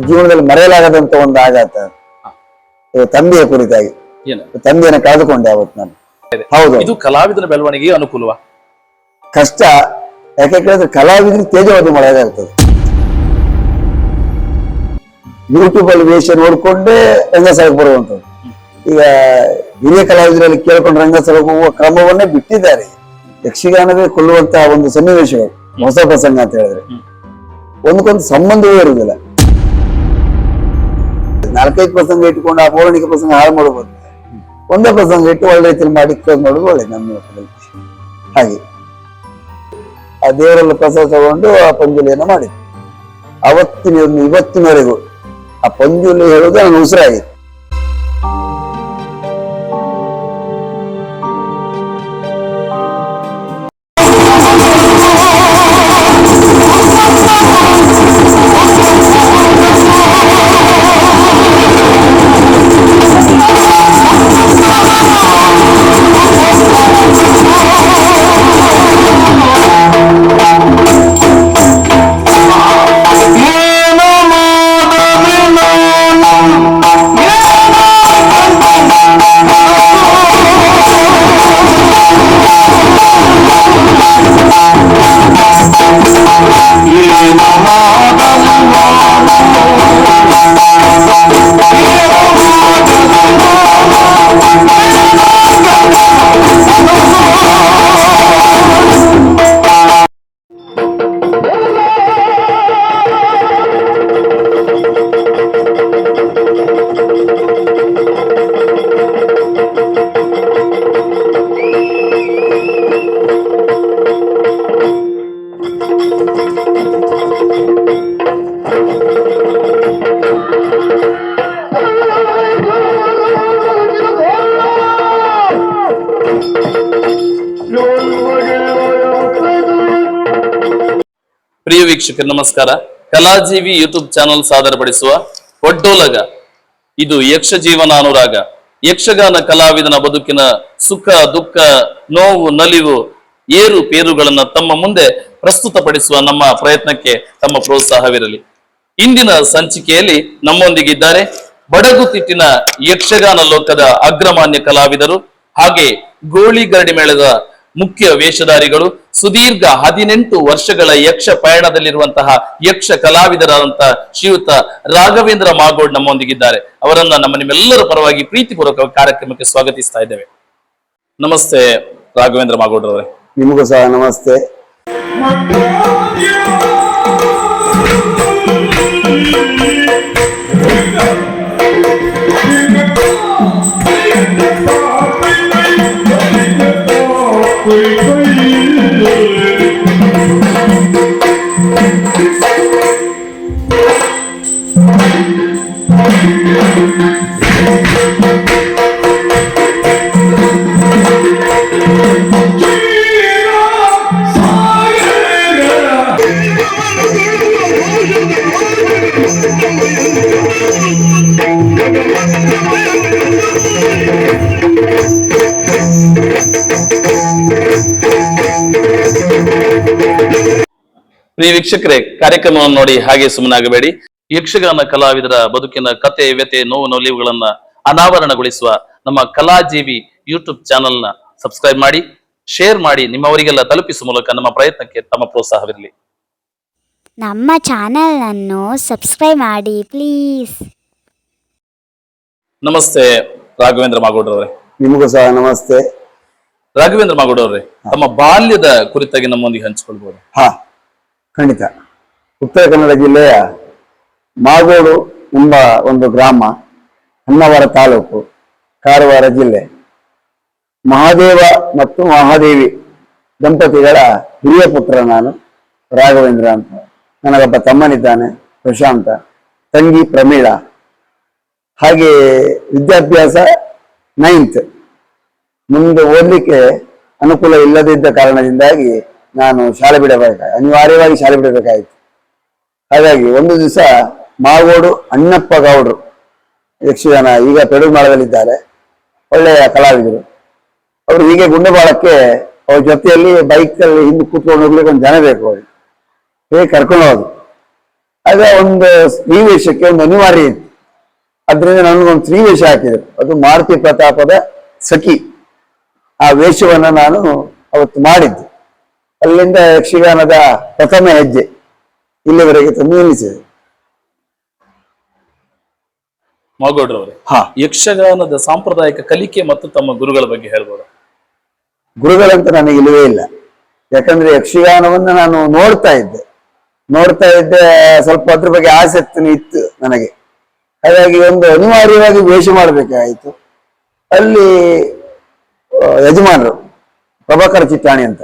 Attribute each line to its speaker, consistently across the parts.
Speaker 1: ಜೀವನದಲ್ಲಿ ಮರೆಯಲಾಗದಂತ ಒಂದು ಆಘಾತ. ತಂದೆಯ ಕುರಿತಾಗಿ. ತಂದೆಯನ್ನು ಕಳೆದುಕೊಂಡೆ ಅವತ್ತು ನಾನು. ಹೌದು.
Speaker 2: ಇದು ಕಲಾವಿದನ ಬೆಳವಣಿಗೆಗೆ ಅನುಕೂಲವ?
Speaker 1: ಕಷ್ಟ. ಯಾಕೆ ಕೇಳಿದ್ರೆ ಕಲಾವಿದರಿಗೆ ತೇಜವಾದ ಮಾಡೋದಾಗ್ತದೆ ಯೂಟ್ಯೂಬ್ ಅಲ್ಲಿ ವೇಷ ನೋಡ್ಕೊಂಡೇ ರಂಗಸ್ಥಳಕ್ಕೆ ಬರುವಂತದ್ದು ಈಗ ಹಿರಿಯ ಕಲಾವಿದರಲ್ಲಿ ಕೇಳ್ಕೊಂಡು ರಂಗಸ್ಥಳಕ್ಕೆ ಹೋಗುವ ಕ್ರಮವನ್ನೇ ಬಿಟ್ಟಿದ್ದಾರೆ. ಯಕ್ಷಗಾನವೇ ಕೊಲ್ಲುವಂತಹ ಒಂದು ಸನ್ನಿವೇಶಗಳು ಹೊಸ ಪ್ರಸಂಗ ಅಂತ ಹೇಳಿದ್ರೆ. ಒಂದಕ್ಕೊಂದು ಸಂಬಂಧವೇ ಇರುವುದಿಲ್ಲ. ನಾಲ್ಕೈದು ಪ್ರಸಂಗ ಇಟ್ಕೊಂಡು ಆ ಪೌರಾಣಿಕ ಪ್ರಸಂಗ ಹಾಳು ಮಾಡಬಹುದು ಒಂದೇ ಪ್ರಸಂಗ ಇಟ್ಟು ಒಳ್ಳೆ ರೀತಿಯಲ್ಲಿ ಮಾಡಿ ಕ್ಲೋಸ್ ಮಾಡೋದು ಒಳ್ಳೆ, ನಮ್ಮ ಹಾಗೆ. ಆ ದೇವರಲ್ಲಿ ಪ್ರಸಾದ ತಗೊಂಡು ಆ ಪಂಜುಲಿಯನ್ನು ಮಾಡಿದ್ವಿ ಅವತ್ತಿನ ಇವತ್ತಿನವರೆಗೂ ಆ ಪಂಜುಲಿ ಹೇಳುವುದು ನನ್ನ ಉಸಿರಾಗಿತ್ತು.
Speaker 2: ಪ್ರಿಯ ವೀಕ್ಷಕರು, ನಮಸ್ಕಾರ. ಕಲಾಜೀವಿ ಯೂಟ್ಯೂಬ್ ಚಾನಲ್ ಸಾದರಪಡಿಸುವ ಒಡ್ಡೋಲಗ ಇದು ಯಕ್ಷ ಜೀವನ ಅನುರಾಗ ಯಕ್ಷಗಾನ ಕಲಾವಿದನ ಬದುಕಿನ ಸುಖ, ದುಃಖ, ನೋವು, ನಲಿವು, ಏರು ಪೇರುಗಳನ್ನ ತಮ್ಮ ಮುಂದೆ ಪ್ರಸ್ತುತಪಡಿಸುವ ನಮ್ಮ ಪ್ರಯತ್ನಕ್ಕೆ ತಮ್ಮ ಪ್ರೋತ್ಸಾಹವಿರಲಿ. ಇಂದಿನ ಸಂಚಿಕೆಯಲ್ಲಿ ನಮ್ಮೊಂದಿಗಿದ್ದಾರೆ ಬಡಗುತಿಟ್ಟಿನ ಯಕ್ಷಗಾನ ಲೋಕದ ಅಗ್ರಮಾನ್ಯ ಕಲಾವಿದರು ಹಾಗೆ ಗೋಳಿ ಗರಡಿ ಮೇಳದ ಮುಖ್ಯ ವೇಷಧಾರಿಗಳು ಸುದೀರ್ಘ ಹದಿನೆಂಟು ವರ್ಷಗಳ ಯಕ್ಷ ಪಯಣದಲ್ಲಿರುವಂತಹ ಯಕ್ಷ ಕಲಾವಿದರಾದಂತಹ ಶ್ರೀಯುತ ರಾಘವೇಂದ್ರ ಮಾಗೋಡ್ ನಮ್ಮೊಂದಿಗಿದ್ದಾರೆ. ಅವರನ್ನ ನಮ್ಮ ನಿಮ್ಮೆಲ್ಲರ ಪರವಾಗಿ ಪ್ರೀತಿಪೂರ್ವಕ ಕಾರ್ಯಕ್ರಮಕ್ಕೆ ಸ್ವಾಗತಿಸ್ತಾ ಇದ್ದೇವೆ. ನಮಸ್ತೆ ರಾಘವೇಂದ್ರ ಮಾಗೋಡ್ರವರೇ.
Speaker 1: ನಿಮಗೂ ಸಹ ನಮಸ್ತೆ.
Speaker 2: ಪ್ರಿಯ ವೀಕ್ಷಕರೇ ಕಾರ್ಯಕ್ರಮವನ್ನು ನೋಡಿ ಹಾಗೆ ಸುಮ್ಮನಾಗಬೇಡಿ. ಯಕ್ಷಗಾನ ಕಲಾವಿದರ ಬದುಕಿನ ಕತೆ ವ್ಯತೆ ನೋವು ನೋಲಿವುಗಳನ್ನು ಅನಾವರಣಗೊಳಿಸುವ ನಮ್ಮ ಕಲಾಜೀವಿ ಯೂಟ್ಯೂಬ್ ಚಾನೆಲ್ನ ಸಬ್ಸ್ಕ್ರೈಬ್ ಮಾಡಿ ಶೇರ್ ಮಾಡಿ ನಿಮ್ಮವರಿಗೆಲ್ಲ ತಲುಪಿಸುವ ಮೂಲಕ ನಮ್ಮ ಪ್ರಯತ್ನಕ್ಕೆ ತಮ್ಮ ಪ್ರೋತ್ಸಾಹವಿರಲಿ.
Speaker 3: ನಮ್ಮ ಚಾನಲನ್ನು ಸಬ್ಸ್ಕ್ರೈಬ್ ಮಾಡಿ ಪ್ಲೀಸ್.
Speaker 2: ನಮಸ್ತೆ ರಾಘವೇಂದ್ರ ಮಾಗೋಡ್ರವ್ರೆ.
Speaker 1: ನಿಮಗೂ ಸಹ ನಮಸ್ತೆ.
Speaker 2: ರಾಘವೇಂದ್ರ ಮಾಗೋಡ್ರವ್ರೆ ತಮ್ಮ ಬಾಲ್ಯದ ಕುರಿತಾಗಿ ನಮ್ಮೊಂದಿಗೆ ಹಂಚಿಕೊಳ್ಬಹುದು
Speaker 1: ಹಾ ಖಂಡಿತ. ಉತ್ತರ ಕನ್ನಡ ಜಿಲ್ಲೆಯ ಮಾಗೋಡು ಎಂಬ ಒಂದು ಗ್ರಾಮ, ಹೊನ್ನವರ ತಾಲೂಕು, ಕಾರವಾರ ಜಿಲ್ಲೆ. ಮಹಾದೇವ ಮತ್ತು ಮಹಾದೇವಿ ದಂಪತಿಗಳ ಹಿರಿಯ ಪುತ್ರ ನಾನು ರಾಘವೇಂದ್ರ ಅಂತ. ನನಗೊಬ್ಬ ತಮ್ಮನಿದ್ದಾನೆ ಪ್ರಶಾಂತ, ತಂಗಿ ಪ್ರಮೀಳಾ. ಹಾಗೆ ವಿದ್ಯಾಭ್ಯಾಸ ನೈನ್ತ್ ಮುಂದೆ ಓದಲಿಕ್ಕೆ ಅನುಕೂಲ ಇಲ್ಲದಿದ್ದ ಕಾರಣದಿಂದಾಗಿ ನಾನು ಶಾಲೆ ಬಿಡಬೇಕಾಯ್ತು ಅನಿವಾರ್ಯವಾಗಿ ಶಾಲೆ ಬಿಡಬೇಕಾಯಿತು. ಹಾಗಾಗಿ ಒಂದು ದಿವಸ ಮಾಗೋಡು ಅಣ್ಣಪ್ಪ ಗೌಡ್ರು, ಯಕ್ಷಗಾನ ಈಗ ಪೆಡುಮಾಳದಲ್ಲಿದ್ದಾರೆ ಒಳ್ಳೆಯ ಕಲಾವಿದರು. ಅವರು ಹೀಗೆ ಗುಂಡಬಾಳಕ್ಕೆ ಅವ್ರ ಜೊತೆಯಲ್ಲಿ ಬೈಕಲ್ಲಿ ಹಿಂದೆ ಕೂತ್ಕೊಂಡು ಹೋಗ್ಲಿಕ್ಕೆ ಒಂದು ಜನ ಬೇಕು ಅವ್ರಿಗೆ. ಹೇಗೆ ಕರ್ಕೊಂಡು ಹೋದ್ರು? ಆಗ ಒಂದು ಸ್ತ್ರೀ ವೇಷಕ್ಕೆ ಒಂದು ಅನಿವಾರ್ಯ ಇತ್ತು. ಅದರಿಂದ ನನಗೊಂದು ಸ್ತ್ರೀವೇಷ ಹಾಕಿದ್ರು. ಅದು ಮಾರುತಿ ಪ್ರತಾಪದ ಸಖಿ. ಆ ವೇಷವನ್ನು ನಾನು ಅವತ್ತು ಮಾಡಿದ್ದೆ. ಅಲ್ಲಿಂದ ಯಕ್ಷಗಾನದ ಪ್ರಥಮ ಹೆಜ್ಜೆ ಇಲ್ಲಿವರೆಗೆ ತಂದು ನಿಲ್ಲಿಸಿದೆ.
Speaker 2: ಮಾಗೋಡ್ರವರೇ
Speaker 1: ಹಾ.
Speaker 2: ಯಕ್ಷಗಾನದ ಸಾಂಪ್ರದಾಯಿಕ ಕಲಿಕೆ ಮತ್ತು ತಮ್ಮ ಗುರುಗಳ ಬಗ್ಗೆ ಹೇಳ್ಬೋದು?
Speaker 1: ಗುರುಗಳಂತ ನನಗೆ ಇಲ್ಲವೇ ಇಲ್ಲ. ಯಾಕಂದ್ರೆ ಯಕ್ಷಗಾನವನ್ನು ನಾನು ನೋಡ್ತಾ ಇದ್ದೆ. ನೋಡ್ತಾ ಇದ್ದೆ ಸ್ವಲ್ಪ ಅದ್ರ ಬಗ್ಗೆ ಆಸಕ್ತಿ ಇತ್ತು ನನಗೆ. ಹಾಗಾಗಿ ಒಂದು ಅನಿವಾರ್ಯವಾಗಿ ವೇಷ ಮಾಡಬೇಕಾಯಿತು. ಅಲ್ಲಿ ಯಜಮಾನರು ಪ್ರಭಾಕರ ಚಿಟ್ಟಾಣಿ ಅಂತ.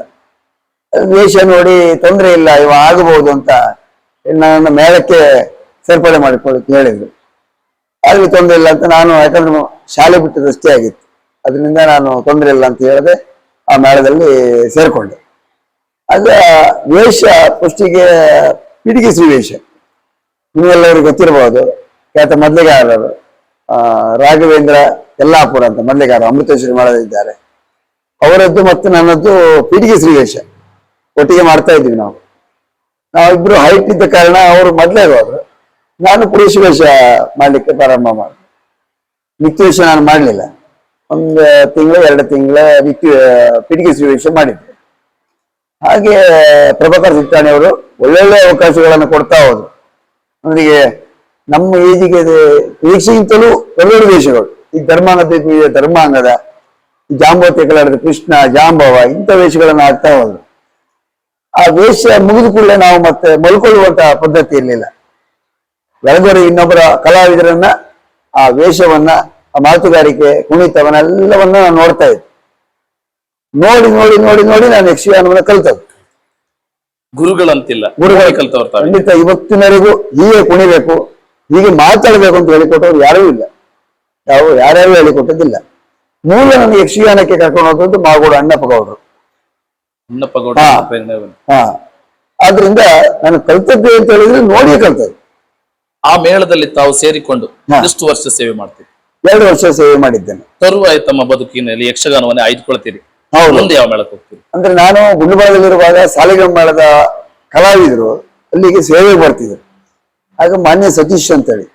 Speaker 1: ವೇಷ ನೋಡಿ ತೊಂದರೆ ಇಲ್ಲ ಇವ ಆಗಬಹುದು ಅಂತ ನನ್ನ ಮೇಳಕ್ಕೆ ಸೇರ್ಪಡೆ ಮಾಡಿಕೊಳ್ಳಿ ಹೇಳಿದ್ರು. ಆಗ್ಲಿ ತೊಂದರೆ ಇಲ್ಲ ಅಂತ ನಾನು, ಯಾಕಂದ್ರೆ ಶಾಲೆ ಬಿಟ್ಟದಷ್ಟೇ ಆಗಿತ್ತು. ಅದರಿಂದ ನಾನು ತೊಂದರೆ ಇಲ್ಲ ಅಂತ ಹೇಳದೆ ಆ ಮೇಳದಲ್ಲಿ ಸೇರ್ಕೊಂಡೆ. ಆಗ ವೇಷ ಫಸ್ಟಿಗೆ ಪಿಡಿಗಿಸಿ ವೇಷ. ನಿಮಗೆಲ್ಲರಿಗೂ ಗೊತ್ತಿರಬಹುದು, ಖ್ಯಾತ ಮೊದಲಿಗಾರರು, ಆ, ರಾಘವೇಂದ್ರ ಯಲ್ಲಾಪುರ ಅಂತ ಮೊದಲಿಗಾರ ಅಮೃತೇಶ್ವರಿ ಮಾಡಲಿದ್ದಾರೆ ಅವರದ್ದು ಮತ್ತು ನನ್ನದ್ದು ಪಿಡಿಗೆ ವೇಷ. ಒಟ್ಟಿಗೆ ಮಾಡ್ತಾ ಇದ್ವಿ ನಾವು. ನಾವಿಬ್ರು ಹೈಟ್ ಇದ್ದ ಕಾರಣ ಅವರು ಮೊದಲೇ ಹೋದ್ರು. ನಾನು ಪುರುಷ ವೇಷ ಮಾಡ್ಲಿಕ್ಕೆ ಪ್ರಾರಂಭ ಮಾಡಿದೆ. ನಿತ್ಯ ವೇಷ ನಾನು ಮಾಡಲಿಲ್ಲ. ಒಂದು ತಿಂಗಳು, ಎರಡು ತಿಂಗಳ ನಿತ್ಯ ಪಿಡಿಗೆ ವೇಷ ಮಾಡಿದ್ದೆ. ಹಾಗೆ ಪ್ರಭಾಕರ್ ಅವರು ಒಳ್ಳೊಳ್ಳೆ ಅವಕಾಶಗಳನ್ನು ಕೊಡ್ತಾ ಹೋದ್ರು. ಅವರಿಗೆ ನಮ್ಮ ಏಜಿಗೆ ನಿರೀಕ್ಷೆಗಿಂತಲೂ ಒಳ್ಳೊಳ್ಳೆ ವೇಷಗಳು ಈ ಧರ್ಮಾಂಗದ ಧರ್ಮಾಂಗದ ಜಾಂಬವತಿ ಕಲಾಡದ ಕೃಷ್ಣ, ಜಾಂಬವ, ಇಂಥ ವೇಷಗಳನ್ನು ಹಾಕ್ತಾ ಹೋದ್ರು. ಆ ವೇಷ ಮುಗಿದ ಕೂಡಲೇ ನಾವು ಮತ್ತೆ ಮಲ್ಕೊಳ್ಳುವಂತಹ ಪದ್ಧತಿ ಇರಲಿಲ್ಲ. ಬೆಳಗರೆ ಇನ್ನೊಬ್ಬರ ಕಲಾವಿದರನ್ನ ಆ ವೇಷವನ್ನ ಆ ಮಾತುಗಾರಿಕೆ ಕುಣಿತವನ್ನೆಲ್ಲವನ್ನ ನಾನು ನೋಡ್ತಾ ಇದ್ದೆ. ನೋಡಿ ನೋಡಿ ನೋಡಿ ನೋಡಿ ನಾನು ಯಕ್ಷಗಾನವನ್ನ ಕಲ್ತದ್ದು.
Speaker 2: ಗುರುಗಳಂತಿಲ್ಲ.
Speaker 1: ಗುರುಗಳ
Speaker 2: ಕಲ್ತವ್ರು ತಾವೇ.
Speaker 1: ಖಂಡಿತ ಇವತ್ತಿನವರೆಗೂ ಹೀಗೆ ಕುಣಿಬೇಕು ಹೀಗೆ ಮಾತಾಡಬೇಕು ಅಂತ ಹೇಳಿಕೊಟ್ಟವ್ರು ಯಾರೂ ಇಲ್ಲ. ಯಾವ ಯಾರ್ಯಾರು ಹೇಳಿಕೊಟ್ಟದ್ದಿಲ್ಲ. ಮೂಲ ನನಗೆ ಯಕ್ಷಗಾನಕ್ಕೆ ಕರ್ಕೊಂಡು ಹೋದದ್ದು ಮಾಗೋಡು ಅಣ್ಣಪ್ಪ ಗೌಡರು
Speaker 2: ಅಣ್ಣಪ್ಪ ಗೌಡ
Speaker 1: ಹಾ. ಆದ್ರಿಂದ ನಾನು ಕಲ್ತದ್ದು ಅಂತ ಹೇಳಿದ್ರೆ ನೋಡಿ ಕಲ್ತದ್ದು.
Speaker 2: ಆ ಮೇಳದಲ್ಲಿ ತಾವು ಸೇರಿಕೊಂಡು. ಎಷ್ಟು ವರ್ಷ ಸೇವೆ ಮಾಡ್ತೀರಿ.
Speaker 1: ಎರಡು ವರ್ಷ ಸೇವೆ ಮಾಡಿದ್ದೇನೆ.
Speaker 2: ತರುವಾಯ ತಮ್ಮ ಬದುಕಿನಲ್ಲಿ ಯಕ್ಷಗಾನವನ್ನೇ ಆಯ್ದುಕೊಳ್ತೀರಿ. ಮುಂದೆ ಯಾವ ಮೇಳಕ್ಕೆ ಹೋಗ್ತೀರಿ?
Speaker 1: ಅಂದ್ರೆ ನಾನು ಗುಂಡುಬಾಳದಲ್ಲಿರುವಾಗ ಸಾಲಿಗ್ರಾಮ ಮೇಳದ ಕಲಾವಿದರು ಅಲ್ಲಿಗೆ ಸೇವೆ ಬರ್ತಿದ್ರು ಹಾಗೆ ಮಾನ್ಯ ಸತೀಶ್ ಅಂತೇಳಿ.